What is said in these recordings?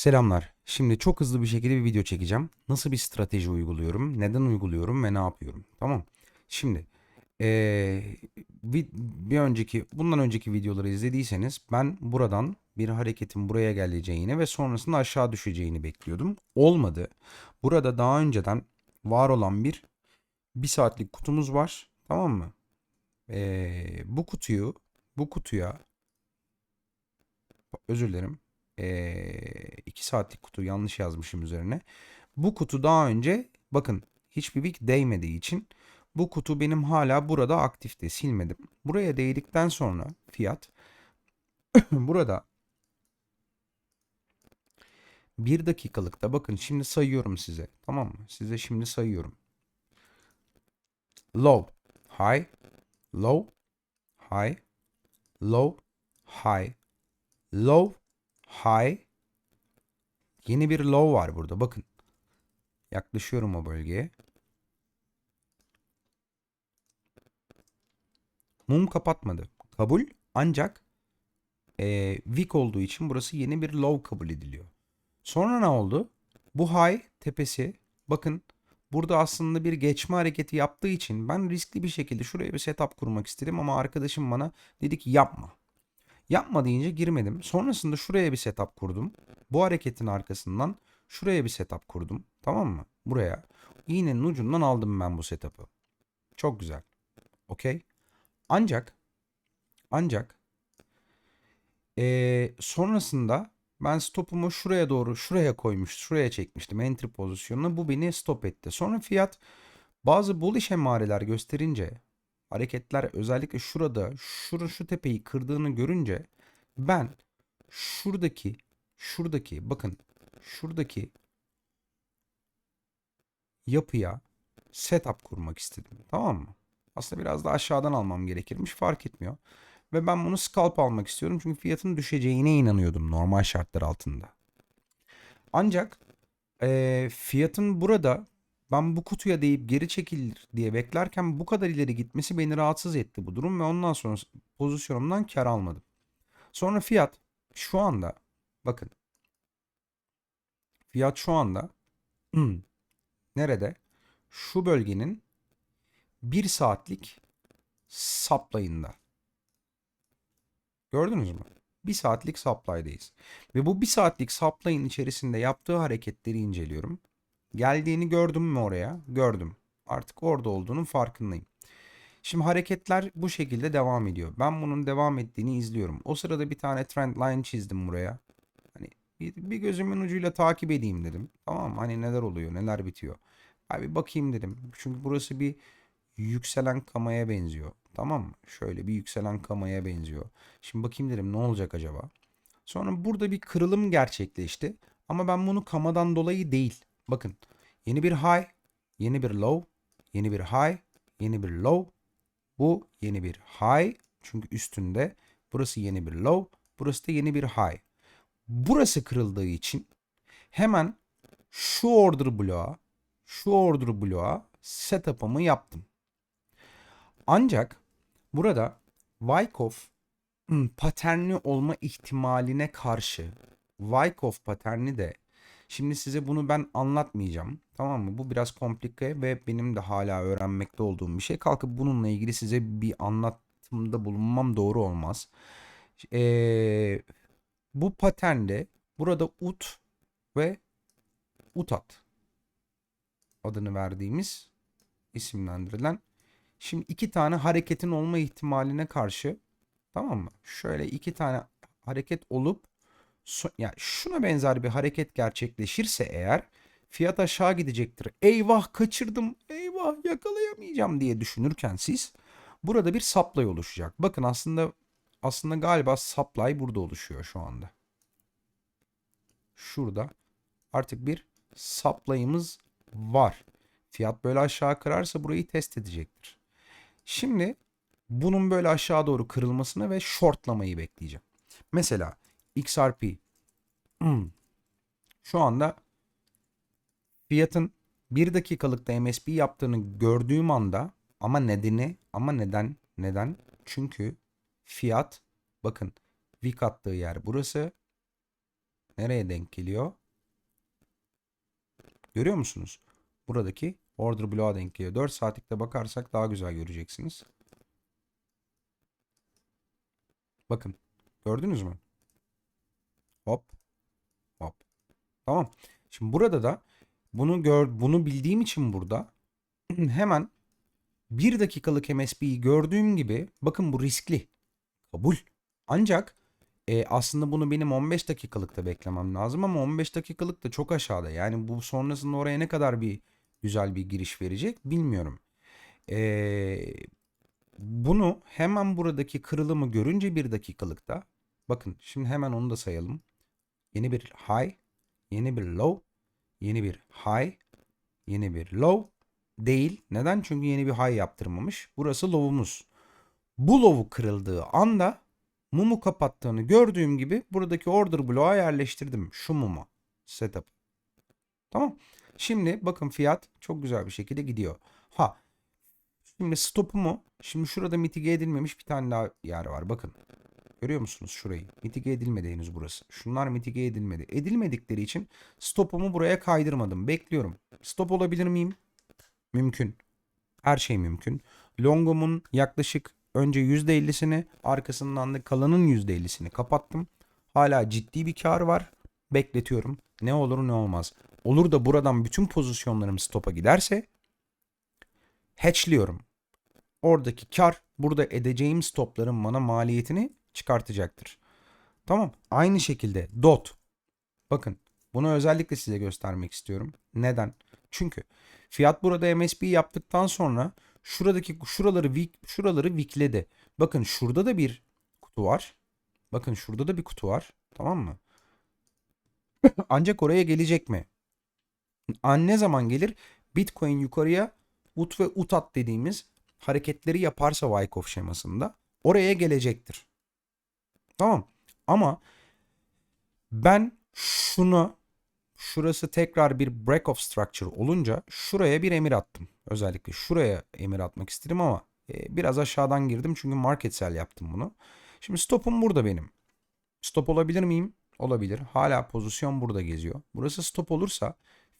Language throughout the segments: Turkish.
Selamlar. Şimdi çok hızlı bir şekilde bir video çekeceğim. Nasıl bir strateji uyguluyorum, neden uyguluyorum ve ne yapıyorum. Tamam. Şimdi eee, bir, bir önceki, bundan önceki videoları izlediyseniz ben buradan bir hareketin buraya geleceğini ve sonrasında aşağı düşeceğini bekliyordum. Olmadı. Burada daha önceden var olan bir bir saatlik kutumuz var. Tamam mı? Eee, bu kutuyu, bu kutuya özür dilerim. Ee, 2 saatlik kutu yanlış yazmışım üzerine. Bu kutu daha önce bakın hiçbir big değmediği için bu kutu benim hala burada aktifte silmedim. Buraya değdikten sonra fiyat burada bir dakikalıkta bakın şimdi sayıyorum size tamam mı? Size şimdi sayıyorum. Low, high, low, high, low, high, low, high. Yeni bir low var burada. Bakın. Yaklaşıyorum o bölgeye. Mum kapatmadı. Kabul. Ancak eee weak olduğu için burası yeni bir low kabul ediliyor. Sonra ne oldu? Bu high tepesi bakın burada aslında bir geçme hareketi yaptığı için ben riskli bir şekilde şuraya bir setup kurmak istedim ama arkadaşım bana dedi ki yapma. Yapma deyince girmedim. Sonrasında şuraya bir setup kurdum. Bu hareketin arkasından şuraya bir setup kurdum. Tamam mı? Buraya. İğnenin ucundan aldım ben bu setup'ı. Çok güzel. Okey. Ancak ancak ee, sonrasında ben stopumu şuraya doğru şuraya koymuş, şuraya çekmiştim entry pozisyonuna. Bu beni stop etti. Sonra fiyat bazı bullish emareler gösterince hareketler özellikle şurada şura şu tepeyi kırdığını görünce ben şuradaki şuradaki bakın şuradaki yapıya setup kurmak istedim. Tamam mı? Aslında biraz da aşağıdan almam gerekirmiş fark etmiyor. Ve ben bunu scalp almak istiyorum çünkü fiyatın düşeceğine inanıyordum normal şartlar altında. Ancak eee, fiyatın burada ben bu kutuya deyip geri çekilir diye beklerken bu kadar ileri gitmesi beni rahatsız etti bu durum ve ondan sonra pozisyonumdan kar almadım. Sonra fiyat şu anda bakın fiyat şu anda nerede? Şu bölgenin 1 saatlik supply'ında. Gördünüz mü? 1 saatlik supply'dayız. Ve bu 1 saatlik supply'ın içerisinde yaptığı hareketleri inceliyorum. Geldiğini gördüm mü oraya? Gördüm. Artık orada olduğunun farkındayım. Şimdi hareketler bu şekilde devam ediyor. Ben bunun devam ettiğini izliyorum. O sırada bir tane trend line çizdim buraya. Hani bir, bir gözümün ucuyla takip edeyim dedim. Tamam? Hani neler oluyor, neler bitiyor. Abi bakayım dedim. Çünkü burası bir yükselen kamaya benziyor. Tamam mı? Şöyle bir yükselen kamaya benziyor. Şimdi bakayım dedim ne olacak acaba? Sonra burada bir kırılım gerçekleşti. Ama ben bunu kamadan dolayı değil. Bakın yeni bir high, yeni bir low, yeni bir high, yeni bir low. Bu yeni bir high çünkü üstünde. Burası yeni bir low, burası da yeni bir high. Burası kırıldığı için hemen şu order bloğa, şu order bloğa setup'ımı yaptım. Ancak burada Wyckoff hmm, paterni olma ihtimaline karşı Wyckoff paterni de Şimdi size bunu ben anlatmayacağım. Tamam mı? Bu biraz komplike ve benim de hala öğrenmekte olduğum bir şey. Kalkıp bununla ilgili size bir anlatımda bulunmam doğru olmaz. Ee, bu paternde burada ut ve utat adını verdiğimiz isimlendirilen şimdi iki tane hareketin olma ihtimaline karşı tamam mı? Şöyle iki tane hareket olup so şuna benzer bir hareket gerçekleşirse eğer fiyat aşağı gidecektir. Eyvah kaçırdım, eyvah yakalayamayacağım diye düşünürken siz burada bir supply oluşacak. Bakın aslında aslında galiba supply burada oluşuyor şu anda. Şurada artık bir supply'ımız var. Fiyat böyle aşağı kırarsa burayı test edecektir. Şimdi bunun böyle aşağı doğru kırılmasını ve shortlamayı bekleyeceğim. Mesela XRP hmm. şu anda fiyatın 1 dakikalıkta MSB yaptığını gördüğüm anda ama nedeni ama neden neden? Çünkü fiyat bakın wick attığı yer burası. nereye denk geliyor? Görüyor musunuz? Buradaki order bloğa denk geliyor. 4 saatlikte bakarsak daha güzel göreceksiniz. Bakın. Gördünüz mü? Hop. Hop. Tamam. Şimdi burada da bunu gör bunu bildiğim için burada hemen 1 dakikalık MSB'yi gördüğüm gibi bakın bu riskli. Kabul. Ancak e, aslında bunu benim 15 dakikalıkta beklemem lazım ama 15 dakikalık da çok aşağıda. Yani bu sonrasında oraya ne kadar bir güzel bir giriş verecek bilmiyorum. E, bunu hemen buradaki kırılımı görünce 1 dakikalıkta bakın şimdi hemen onu da sayalım. Yeni bir high, yeni bir low, yeni bir high, yeni bir low değil. Neden? Çünkü yeni bir high yaptırmamış. Burası low'umuz. Bu low'u kırıldığı anda mumu kapattığını gördüğüm gibi buradaki order bloğa yerleştirdim. Şu mumu. Setup. Tamam. Şimdi bakın fiyat çok güzel bir şekilde gidiyor. Ha. Şimdi stopumu şimdi şurada mitige edilmemiş bir tane daha yer var. Bakın. Görüyor musunuz şurayı? Mitige edilmedi henüz burası. Şunlar mitige edilmedi. Edilmedikleri için stopumu buraya kaydırmadım. Bekliyorum. Stop olabilir miyim? Mümkün. Her şey mümkün. Longomun yaklaşık önce %50'sini arkasından da kalanın %50'sini kapattım. Hala ciddi bir kar var. Bekletiyorum. Ne olur ne olmaz. Olur da buradan bütün pozisyonlarım stopa giderse hatchliyorum. Oradaki kar burada edeceğim stopların bana maliyetini çıkartacaktır. Tamam. Aynı şekilde DOT. Bakın bunu özellikle size göstermek istiyorum. Neden? Çünkü fiyat burada MSB yaptıktan sonra şuradaki şuraları şuraları vikledi. Bakın şurada da bir kutu var. Bakın şurada da bir kutu var. Tamam mı? Ancak oraya gelecek mi? An ne zaman gelir? Bitcoin yukarıya ut ve utat dediğimiz hareketleri yaparsa Wyckoff şemasında oraya gelecektir. Tamam. Ama ben şunu şurası tekrar bir break of structure olunca şuraya bir emir attım. Özellikle şuraya emir atmak istedim ama e, biraz aşağıdan girdim çünkü market sell yaptım bunu. Şimdi stopum burada benim. Stop olabilir miyim? Olabilir. Hala pozisyon burada geziyor. Burası stop olursa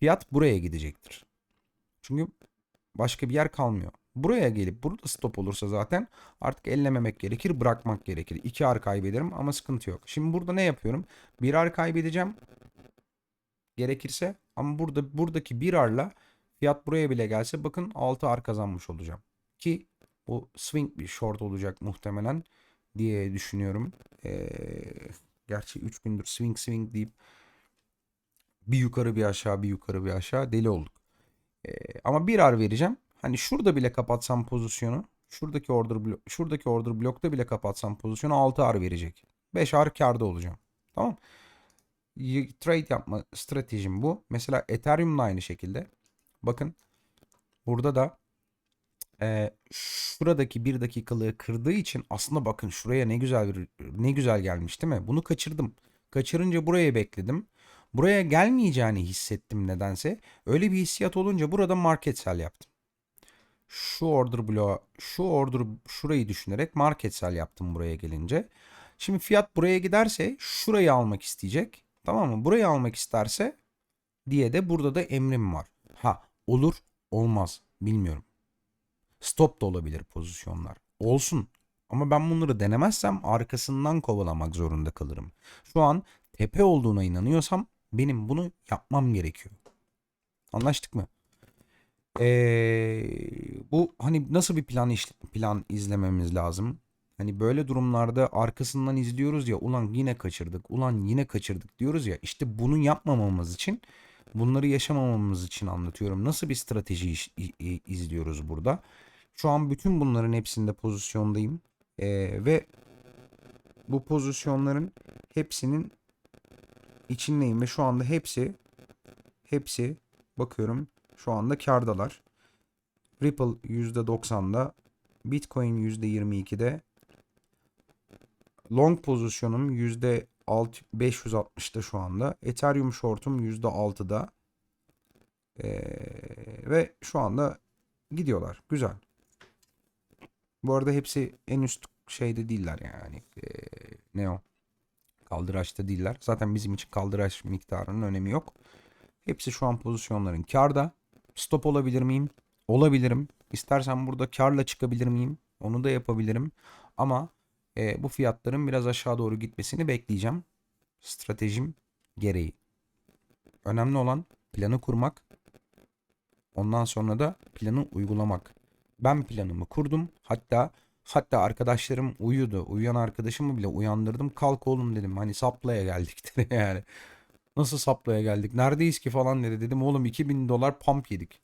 fiyat buraya gidecektir. Çünkü başka bir yer kalmıyor. Buraya gelip burada stop olursa zaten artık ellememek gerekir, bırakmak gerekir. İki ar kaybederim ama sıkıntı yok. Şimdi burada ne yapıyorum? Bir ar kaybedeceğim gerekirse ama burada buradaki bir arla fiyat buraya bile gelse bakın 6 ar kazanmış olacağım. Ki bu swing bir short olacak muhtemelen diye düşünüyorum. Ee, gerçi 3 gündür swing swing deyip bir yukarı bir aşağı bir yukarı bir aşağı deli olduk. Ee, ama bir ar vereceğim. Hani şurada bile kapatsam pozisyonu şuradaki order blok şuradaki order blokta bile kapatsam pozisyonu 6 ar verecek. 5 ar karda olacağım. Tamam? Trade yapma stratejim bu. Mesela Ethereum'da aynı şekilde. Bakın burada da e, şuradaki bir dakikalığı kırdığı için aslında bakın şuraya ne güzel bir ne güzel gelmiş değil mi? Bunu kaçırdım. Kaçırınca buraya bekledim. Buraya gelmeyeceğini hissettim nedense. Öyle bir hissiyat olunca burada market sell yaptım. Şu order bloğu, şu order şurayı düşünerek market sell yaptım buraya gelince. Şimdi fiyat buraya giderse şurayı almak isteyecek. Tamam mı? Burayı almak isterse diye de burada da emrim var. Ha olur olmaz bilmiyorum. Stop da olabilir pozisyonlar. Olsun. Ama ben bunları denemezsem arkasından kovalamak zorunda kalırım. Şu an tepe olduğuna inanıyorsam benim bunu yapmam gerekiyor. Anlaştık mı? Ee, bu hani nasıl bir plan iş, plan izlememiz lazım? Hani böyle durumlarda arkasından izliyoruz ya ulan yine kaçırdık, ulan yine kaçırdık diyoruz ya. İşte bunu yapmamamız için, bunları yaşamamamız için anlatıyorum. Nasıl bir strateji izliyoruz burada? Şu an bütün bunların hepsinde pozisyondayım. Ee, ve bu pozisyonların hepsinin içindeyim ve şu anda hepsi hepsi bakıyorum şu anda kardalar. Ripple %90'da, Bitcoin %22'de, long pozisyonum %560'da şu anda, Ethereum short'um %6'da ee, ve şu anda gidiyorlar. Güzel. Bu arada hepsi en üst şeyde değiller yani. Ee, ne o? Kaldıraçta değiller. Zaten bizim için kaldıraç miktarının önemi yok. Hepsi şu an pozisyonların karda. Stop olabilir miyim? Olabilirim. İstersen burada karla çıkabilir miyim? Onu da yapabilirim. Ama e, bu fiyatların biraz aşağı doğru gitmesini bekleyeceğim. Stratejim gereği. Önemli olan planı kurmak. Ondan sonra da planı uygulamak. Ben planımı kurdum. Hatta hatta arkadaşlarım uyudu. Uyuyan arkadaşımı bile uyandırdım. Kalk oğlum dedim. Hani saplaya geldik dedi yani. Nasıl saplaya geldik? Neredeyiz ki falan dedi. Dedim oğlum 2000 dolar pump yedik.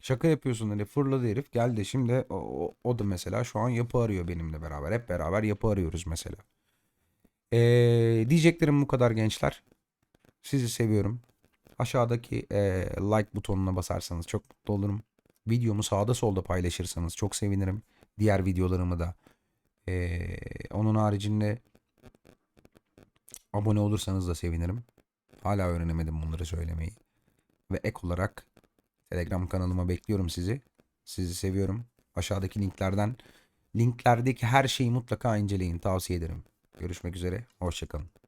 Şaka yapıyorsun dedi. Fırladı herif. Geldi şimdi o, o- o da mesela şu an yapı arıyor benimle beraber. Hep beraber yapı arıyoruz mesela. Ee, diyeceklerim bu kadar gençler. Sizi seviyorum. Aşağıdaki ee, like butonuna basarsanız çok mutlu olurum. Videomu sağda solda paylaşırsanız çok sevinirim. Diğer videolarımı da. Ee, onun haricinde abone olursanız da sevinirim. Hala öğrenemedim bunları söylemeyi. Ve ek olarak Telegram kanalıma bekliyorum sizi. Sizi seviyorum. Aşağıdaki linklerden linklerdeki her şeyi mutlaka inceleyin. Tavsiye ederim. Görüşmek üzere. Hoşçakalın.